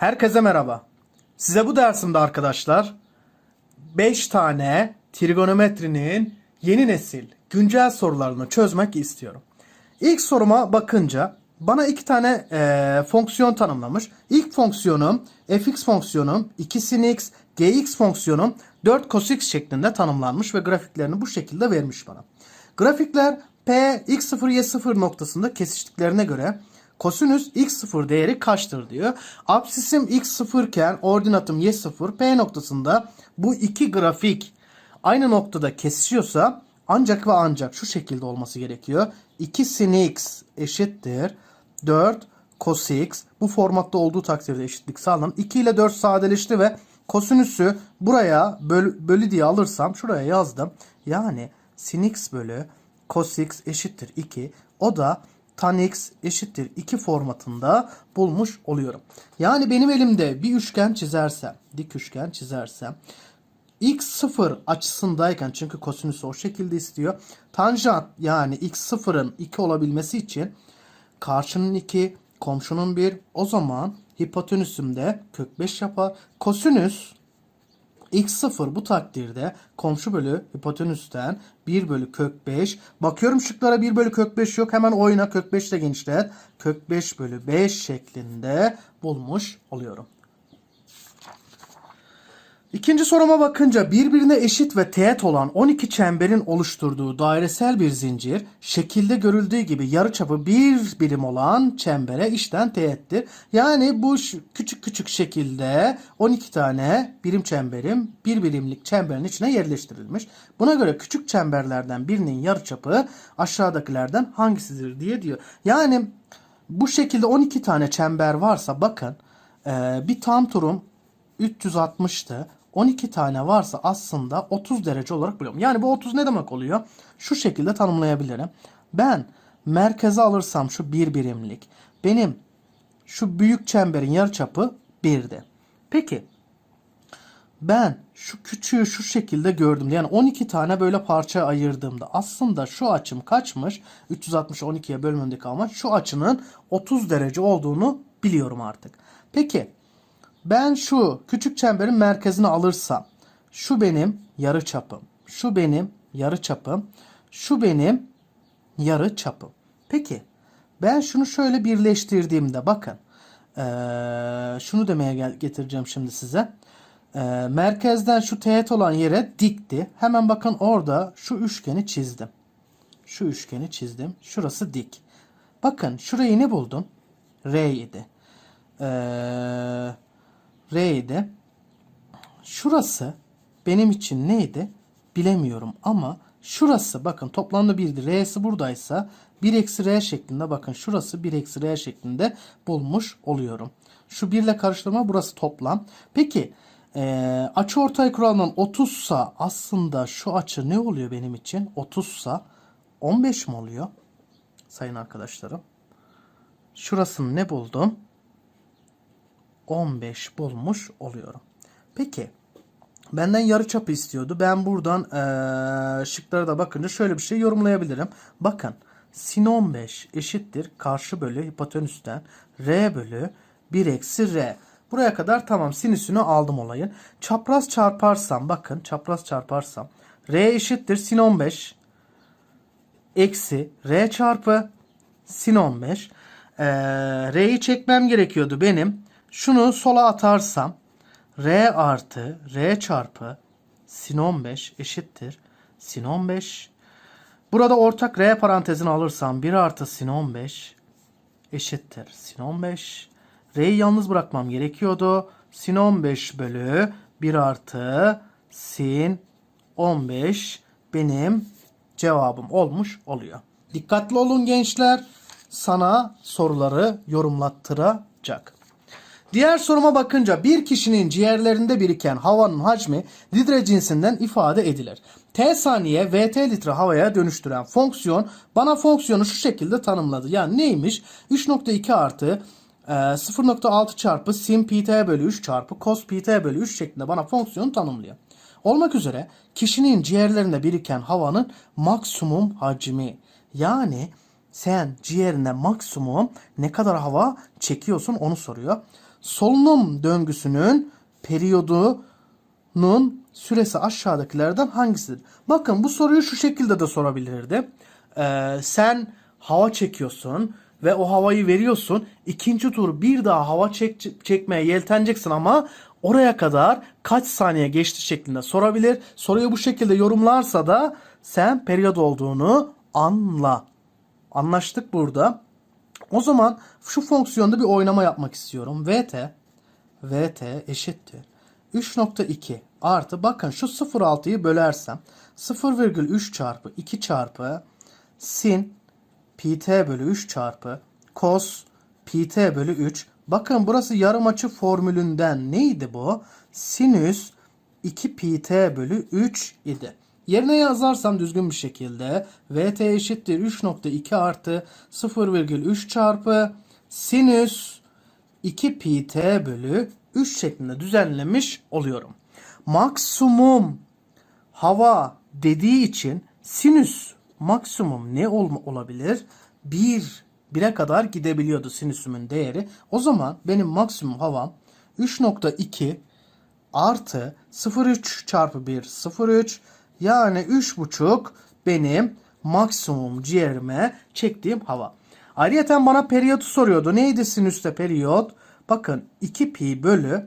Herkese merhaba. Size bu dersimde arkadaşlar 5 tane trigonometrinin yeni nesil güncel sorularını çözmek istiyorum. İlk soruma bakınca bana iki tane eee, fonksiyon tanımlamış. İlk fonksiyonum fx fonksiyonum 2 sin x, gx fonksiyonum 4 cos x şeklinde tanımlanmış ve grafiklerini bu şekilde vermiş bana. Grafikler p x0 y0 noktasında kesiştiklerine göre Kosinüs x0 değeri kaçtır diyor. Absisim x0 iken ordinatım y0 p noktasında bu iki grafik aynı noktada kesişiyorsa ancak ve ancak şu şekilde olması gerekiyor. 2 sin x eşittir 4 cos x. Bu formatta olduğu takdirde eşitlik sağlanır. 2 ile 4 sadeleşti ve kosinüsü buraya böl, bölü diye alırsam şuraya yazdım. Yani sin x bölü cos x eşittir 2. O da tan x eşittir 2 formatında bulmuş oluyorum. Yani benim elimde bir üçgen çizersem, dik üçgen çizersem x0 açısındayken çünkü kosinüsü o şekilde istiyor. Tanjant yani x0'ın 2 olabilmesi için karşının 2, komşunun 1 o zaman hipotenüsümde kök 5 yapar. Kosinüs x0 bu takdirde komşu bölü hipotenüsten 1 bölü kök 5. Bakıyorum şıklara 1 bölü kök 5 yok. Hemen oyuna kök 5 ile genişlet. Kök 5 bölü 5 şeklinde bulmuş oluyorum. İkinci soruma bakınca birbirine eşit ve teğet olan 12 çemberin oluşturduğu dairesel bir zincir şekilde görüldüğü gibi yarıçapı bir birim olan çembere işten teğettir. Yani bu küçük küçük şekilde 12 tane birim çemberim bir birimlik çemberin içine yerleştirilmiş. Buna göre küçük çemberlerden birinin yarıçapı aşağıdakilerden hangisidir diye diyor. Yani bu şekilde 12 tane çember varsa bakın bir tam turum 360'tı. 12 tane varsa aslında 30 derece olarak biliyorum. Yani bu 30 ne demek oluyor? Şu şekilde tanımlayabilirim. Ben merkeze alırsam şu bir birimlik. Benim şu büyük çemberin yarıçapı 1'di. Peki ben şu küçüğü şu şekilde gördüm. Yani 12 tane böyle parça ayırdığımda aslında şu açım kaçmış? 360 12'ye bölümündeki ama şu açının 30 derece olduğunu biliyorum artık. Peki ben şu küçük çemberin merkezini alırsam şu benim yarı çapım. Şu benim yarı çapım. Şu benim yarı çapım. Peki ben şunu şöyle birleştirdiğimde bakın eee, şunu demeye gel- getireceğim şimdi size. Eee, merkezden şu teğet olan yere dikti. Hemen bakın orada şu üçgeni çizdim. Şu üçgeni çizdim. Şurası dik. Bakın şurayı ne buldum? R idi. Eee R'ydi. Şurası benim için neydi? Bilemiyorum ama şurası bakın toplamda 1'di. R'si buradaysa 1 eksi R şeklinde bakın şurası 1 eksi R şeklinde bulmuş oluyorum. Şu 1 ile karıştırma burası toplam. Peki eee açı ortay kuralından 30 sa aslında şu açı ne oluyor benim için? 30 sa 15 mi oluyor? Sayın arkadaşlarım. Şurasını ne buldum? 15 bulmuş oluyorum. Peki benden yarıçapı istiyordu. Ben buradan eee şıklara da bakınca şöyle bir şey yorumlayabilirim. Bakın sin 15 eşittir karşı bölü hipotenüsten r bölü 1 eksi r. Buraya kadar tamam sinüsünü aldım olayın. Çapraz çarparsam bakın çapraz çarparsam r eşittir sin 15 eksi r çarpı sin 15. Ee, R'yi çekmem gerekiyordu benim. Şunu sola atarsam R artı R çarpı sin 15 eşittir. Sin 15. Burada ortak R parantezini alırsam 1 artı sin 15 eşittir. Sin 15. R'yi yalnız bırakmam gerekiyordu. Sin 15 bölü 1 artı sin 15 benim cevabım olmuş oluyor. Dikkatli olun gençler. Sana soruları yorumlattıracak. Diğer soruma bakınca bir kişinin ciğerlerinde biriken havanın hacmi litre cinsinden ifade edilir. T saniye VT litre havaya dönüştüren fonksiyon bana fonksiyonu şu şekilde tanımladı. Yani neymiş? 3.2 artı e, 0.6 çarpı sin pt bölü 3 çarpı cos pt bölü 3 şeklinde bana fonksiyonu tanımlıyor. Olmak üzere kişinin ciğerlerinde biriken havanın maksimum hacmi yani sen ciğerine maksimum ne kadar hava çekiyorsun onu soruyor. Solunum döngüsünün periyodunun süresi aşağıdakilerden hangisidir? Bakın bu soruyu şu şekilde de sorabilirdi. Ee, sen hava çekiyorsun ve o havayı veriyorsun. İkinci tur bir daha hava çek, çekmeye yelteneceksin ama oraya kadar kaç saniye geçti şeklinde sorabilir. Soruyu bu şekilde yorumlarsa da sen periyod olduğunu anla. Anlaştık burada. O zaman şu fonksiyonda bir oynama yapmak istiyorum. VT VT eşittir. 3.2 artı bakın şu 0.6'yı bölersem 0,3 çarpı 2 çarpı sin pt bölü 3 çarpı cos pt bölü 3. Bakın burası yarım açı formülünden neydi bu? Sinüs 2 pt bölü 3 idi. Yerine yazarsam düzgün bir şekilde vt eşittir 3.2 artı 0,3 çarpı sinüs 2 pt bölü 3 şeklinde düzenlemiş oluyorum. Maksimum hava dediği için sinüs maksimum ne ol olabilir? 1 1'e kadar gidebiliyordu sinüsümün değeri. O zaman benim maksimum havam 3.2 artı 0.3 çarpı 1 0.3 yani 3.5 benim maksimum ciğerime çektiğim hava. Ayrıca bana periyodu soruyordu. Neydi sinüste periyot? Bakın 2 pi bölü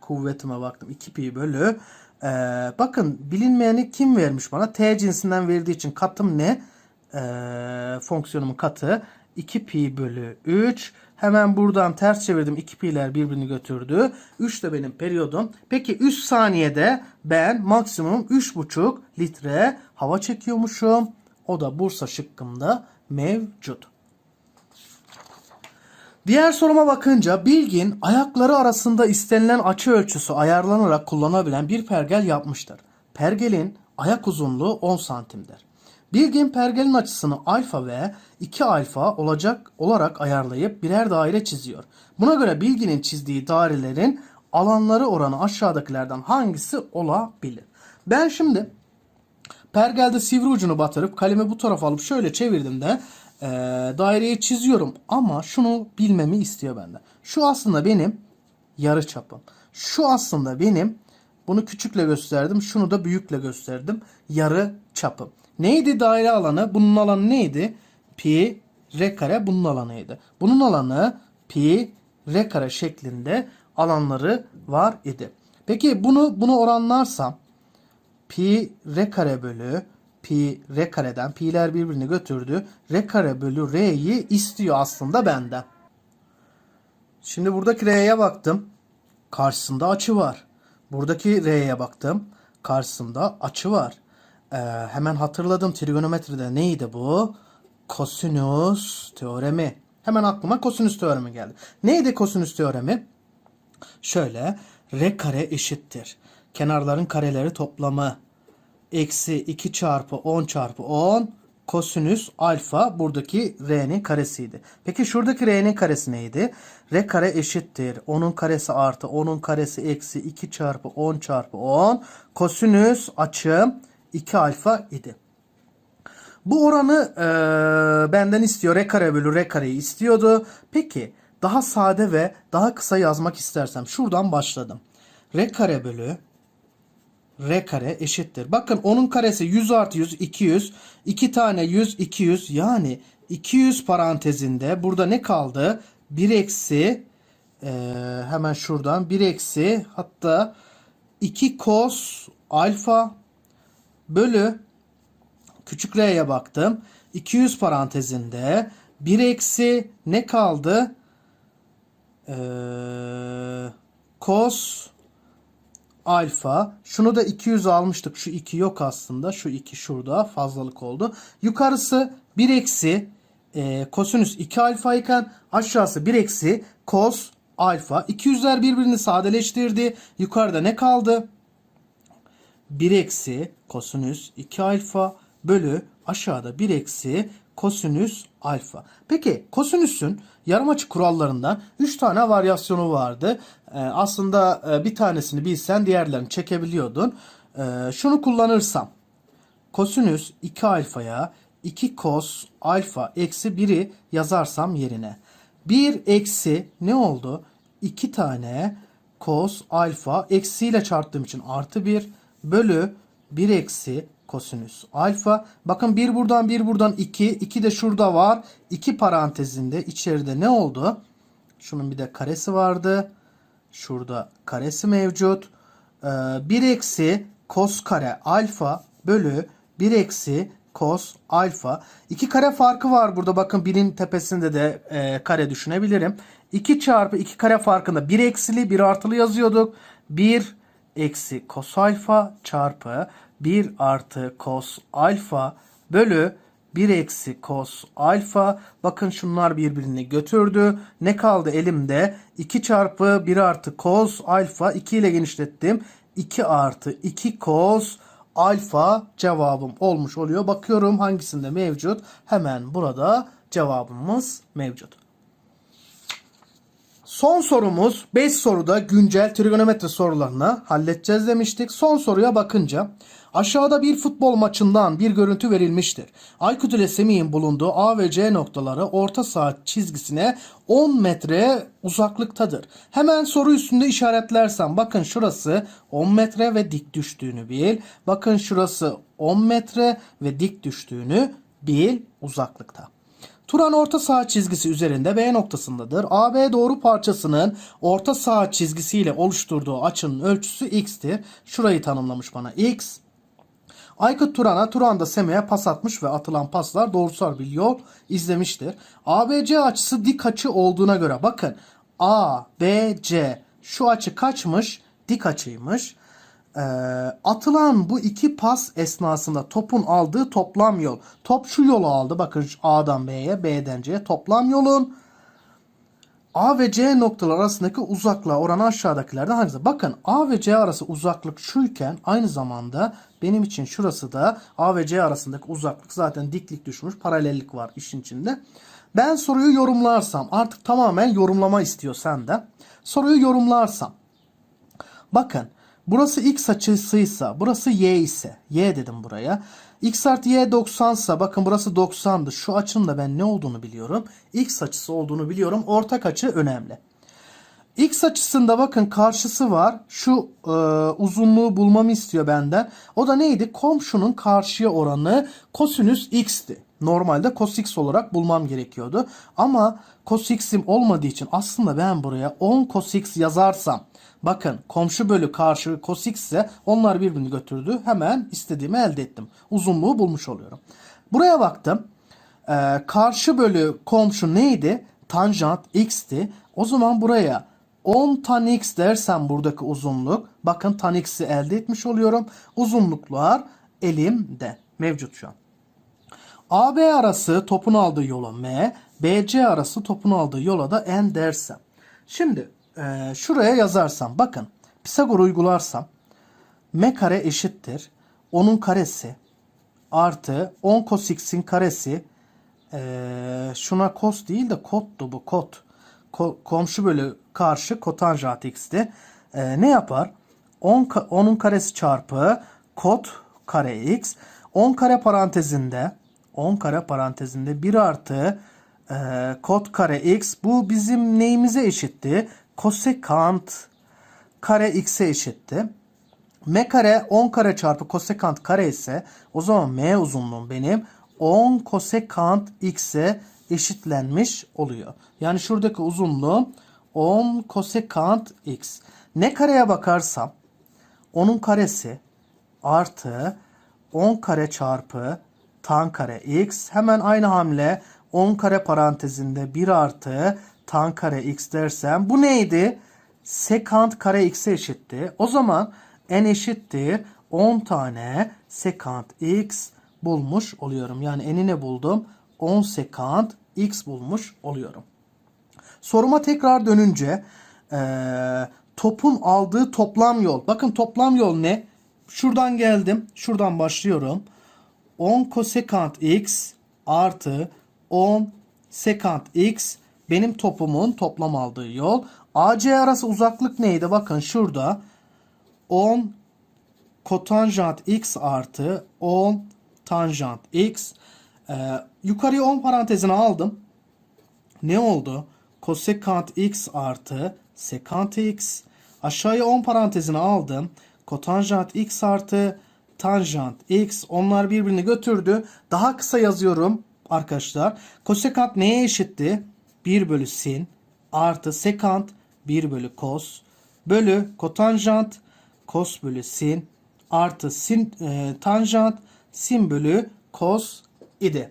kuvvetime baktım 2 pi bölü ee, bakın bilinmeyeni kim vermiş bana? T cinsinden verdiği için katım ne? Ee, fonksiyonumun katı 2 pi bölü 3 Hemen buradan ters çevirdim. 2 pi'ler birbirini götürdü. 3 de benim periyodum. Peki 3 saniyede ben maksimum 3,5 litre hava çekiyormuşum. O da Bursa şıkkımda mevcut. Diğer soruma bakınca Bilgin ayakları arasında istenilen açı ölçüsü ayarlanarak kullanabilen bir pergel yapmıştır. Pergelin ayak uzunluğu 10 santimdir. Bilgin pergelin açısını alfa ve 2 alfa olacak olarak ayarlayıp birer daire çiziyor. Buna göre Bilgin'in çizdiği dairelerin alanları oranı aşağıdakilerden hangisi olabilir? Ben şimdi pergelde sivri ucunu batırıp kalemi bu tarafa alıp şöyle çevirdim de e, daireyi çiziyorum ama şunu bilmemi istiyor benden. Şu aslında benim yarı çapım. Şu aslında benim bunu küçükle gösterdim. Şunu da büyükle gösterdim. Yarı çapım. Neydi daire alanı? Bunun alanı neydi? Pi r kare bunun alanıydı. Bunun alanı pi r kare şeklinde alanları var idi. Peki bunu bunu oranlarsam pi r kare bölü pi r kareden pi'ler birbirini götürdü. r kare bölü r'yi istiyor aslında benden. Şimdi buradaki r'ye baktım. Karşısında açı var. Buradaki r'ye baktım. Karşısında açı var. Ee, hemen hatırladım trigonometride neydi bu? Kosinüs teoremi. Hemen aklıma kosinüs teoremi geldi. Neydi kosinüs teoremi? Şöyle r kare eşittir. Kenarların kareleri toplamı eksi 2 çarpı 10 çarpı 10 kosinüs alfa buradaki r'nin karesiydi. Peki şuradaki r'nin karesi neydi? r kare eşittir. 10'un karesi artı 10'un karesi eksi 2 çarpı 10 çarpı 10 kosinüs açım 2 alfa idi. Bu oranı e, benden istiyor. R kare bölü R kareyi istiyordu. Peki daha sade ve daha kısa yazmak istersem şuradan başladım. R kare bölü R kare eşittir. Bakın onun karesi 100 artı 100 200. 2 tane 100 200 yani 200 parantezinde burada ne kaldı? 1 eksi e, hemen şuradan 1 eksi hatta 2 cos alfa bölü küçük r'ye baktım. 200 parantezinde 1 eksi ne kaldı? Ee, cos alfa. Şunu da 200 almıştık. Şu 2 yok aslında. Şu 2 şurada fazlalık oldu. Yukarısı 1 eksi e, kosinüs 2 alfa iken aşağısı 1 eksi cos alfa. 200'ler birbirini sadeleştirdi. Yukarıda ne kaldı? 1 eksi kosinüs 2 alfa bölü aşağıda 1 eksi kosinüs alfa. Peki kosinüsün yarımaçı kurallarından 3 tane varyasyonu vardı. Ee, aslında e, bir tanesini bilsen diğerlerini çekebiliyordun. Ee, şunu kullanırsam kosinüs 2 alfaya 2 kos alfa eksi 1'i yazarsam yerine. 1 eksi ne oldu? 2 tane kos alfa eksiyle çarptığım için artı 1 bölü 1 eksi kosinüs alfa. Bakın 1 buradan 1 buradan 2. 2 de şurada var. 2 parantezinde içeride ne oldu? Şunun bir de karesi vardı. Şurada karesi mevcut. Ee, 1 eksi kos kare alfa bölü 1 eksi kos alfa. 2 kare farkı var burada. Bakın birin tepesinde de e, kare düşünebilirim. 2 çarpı 2 kare farkında 1 eksili 1 artılı yazıyorduk. 1 eksi kos alfa çarpı 1 artı kos alfa bölü 1 eksi kos alfa. Bakın şunlar birbirini götürdü. Ne kaldı elimde? 2 çarpı 1 artı kos alfa 2 ile genişlettim. 2 artı 2 kos alfa cevabım olmuş oluyor. Bakıyorum hangisinde mevcut. Hemen burada cevabımız mevcut. Son sorumuz 5 soruda güncel trigonometri sorularını halledeceğiz demiştik. Son soruya bakınca aşağıda bir futbol maçından bir görüntü verilmiştir. Aykut ile Semih'in bulunduğu A ve C noktaları orta saat çizgisine 10 metre uzaklıktadır. Hemen soru üstünde işaretlersem bakın şurası 10 metre ve dik düştüğünü bil. Bakın şurası 10 metre ve dik düştüğünü bil uzaklıkta. Turan orta saat çizgisi üzerinde B noktasındadır. AB doğru parçasının orta saat çizgisiyle oluşturduğu açının ölçüsü x'tir. Şurayı tanımlamış bana x. Aykut Turan'a, Turan da Semih'e pas atmış ve atılan paslar doğrusal bir yol izlemiştir. ABC açısı dik açı olduğuna göre bakın ABC şu açı kaçmış? Dik açıymış. Ee, atılan bu iki pas esnasında topun aldığı toplam yol. Top şu yolu aldı. Bakın A'dan B'ye, B'den C'ye. Toplam yolun A ve C noktalar arasındaki uzaklığa oranı aşağıdakilerden hangisi? Bakın A ve C arası uzaklık şuyken aynı zamanda benim için şurası da A ve C arasındaki uzaklık zaten diklik düşmüş. Paralellik var işin içinde. Ben soruyu yorumlarsam artık tamamen yorumlama istiyor senden. Soruyu yorumlarsam Bakın burası x açısıysa burası y ise y dedim buraya. x artı y 90 ise bakın burası 90'dı. Şu açının da ben ne olduğunu biliyorum. x açısı olduğunu biliyorum. Ortak açı önemli. X açısında bakın karşısı var. Şu e, uzunluğu bulmamı istiyor benden. O da neydi? Komşunun karşıya oranı kosinüs x'ti. Normalde cos x olarak bulmam gerekiyordu. Ama cos x'im olmadığı için aslında ben buraya 10 cos x yazarsam bakın komşu bölü karşı cos x ise onlar birbirini götürdü. Hemen istediğimi elde ettim. Uzunluğu bulmuş oluyorum. Buraya baktım. Ee, karşı bölü komşu neydi? Tanjant x'ti. O zaman buraya 10 tan x dersem buradaki uzunluk. Bakın tan x'i elde etmiş oluyorum. Uzunluklar elimde. Mevcut şu an. AB arası topun aldığı yola M, BC arası topun aldığı yola da N dersem. Şimdi e, şuraya yazarsam bakın Pisagor uygularsam M kare eşittir. Onun karesi artı 10 cos x'in karesi e, şuna cos değil de kottu bu kot. Ko- komşu bölü karşı kotanjant x'ti. E, ne yapar? 10 ka- 10'un karesi çarpı kot kare x. 10 kare parantezinde 10 kare parantezinde 1 artı e, kot kare x. Bu bizim neyimize eşitti? Kosekant kare x'e eşitti. M kare 10 kare çarpı kosekant kare ise o zaman M uzunluğum benim 10 kosekant x'e eşitlenmiş oluyor. Yani şuradaki uzunluğum 10 kosekant x. Ne kareye bakarsam onun karesi artı 10 kare çarpı tan kare x. Hemen aynı hamle 10 kare parantezinde 1 artı tan kare x dersem bu neydi? Sekant kare x'e eşitti. O zaman n eşittir 10 tane sekant x bulmuş oluyorum. Yani n'i ne buldum? 10 sekant x bulmuş oluyorum. Soruma tekrar dönünce topun aldığı toplam yol. Bakın toplam yol ne? Şuradan geldim. Şuradan başlıyorum. 10 kosekant x artı 10 sekant x benim topumun toplam aldığı yol. AC arası uzaklık neydi? Bakın şurada 10 kotanjant x artı 10 tanjant x. Ee, yukarıya 10 parantezine aldım. Ne oldu? Kosekant x artı sekant x. Aşağıya 10 parantezine aldım. Kotanjant x artı tanjant x. Onlar birbirini götürdü. Daha kısa yazıyorum arkadaşlar. Kosekant neye eşitti? 1 bölü sin artı sekant 1 bölü kos bölü kotanjant kos bölü sin artı sin e, tanjant sin bölü kos idi.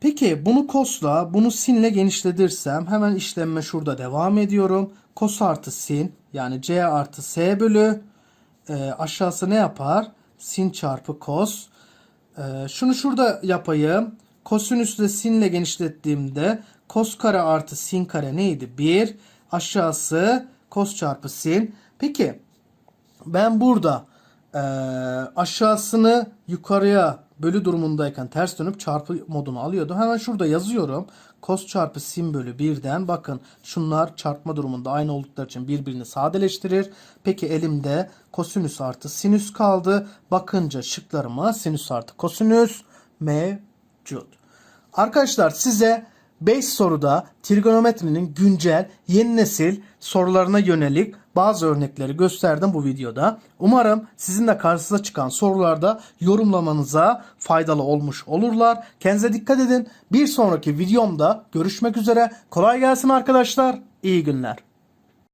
Peki bunu kosla bunu sinle genişletirsem hemen işlemme şurada devam ediyorum. Kos artı sin yani c artı s bölü e, aşağısı ne yapar? Sin çarpı kos. E, şunu şurada yapayım. Kosinüsle sinle genişlettiğimde kos kare artı sin kare neydi? 1. Aşağısı kos çarpı sin. Peki ben burada e, aşağısını yukarıya bölü durumundayken ters dönüp çarpı modunu alıyordum. Hemen şurada yazıyorum. Kos çarpı sin bölü 1'den bakın şunlar çarpma durumunda aynı oldukları için birbirini sadeleştirir. Peki elimde kosinüs artı sinüs kaldı. Bakınca şıklarıma sinüs artı kosinüs mevcut. Arkadaşlar size 5 soruda trigonometrinin güncel yeni nesil sorularına yönelik bazı örnekleri gösterdim bu videoda. Umarım sizin de karşınıza çıkan sorularda yorumlamanıza faydalı olmuş olurlar. Kendinize dikkat edin. Bir sonraki videomda görüşmek üzere. Kolay gelsin arkadaşlar. İyi günler.